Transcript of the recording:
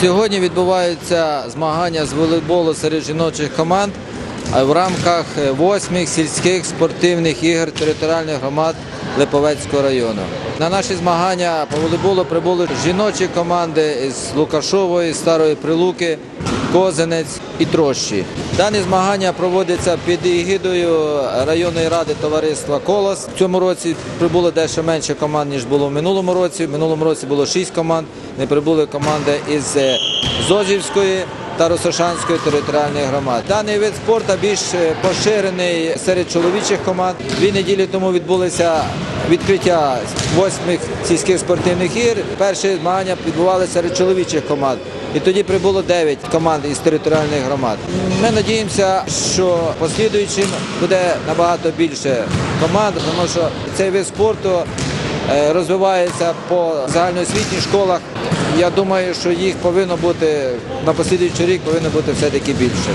Сьогодні відбуваються змагання з волейболу серед жіночих команд в рамках е, восьмих сільських спортивних ігор територіальних громад Липовецького району. На наші змагання по волейболу прибули жіночі команди з Лукашової, Старої Прилуки, Козинець і Трощі. Дані змагання проводяться під егідою районної ради товариства Колос. В цьому році прибуло дещо менше команд, ніж було в минулому році. В минулому році було шість команд, не прибули команди із е, Зозівської та Росошанської територіальної громади. Даний вид спорту більш е, поширений серед чоловічих команд. Дві неділі тому відбулися відкриття восьмих сільських спортивних ігор. Перші змагання відбувалися серед чоловічих команд. І тоді прибуло 9 команд із територіальних громад. Ми надіємося, що послідуючим буде набагато більше команд, тому що цей вид спорту розвивається по загальноосвітніх школах. Я думаю, що їх повинно бути на послідуючий рік повинно бути все-таки більше.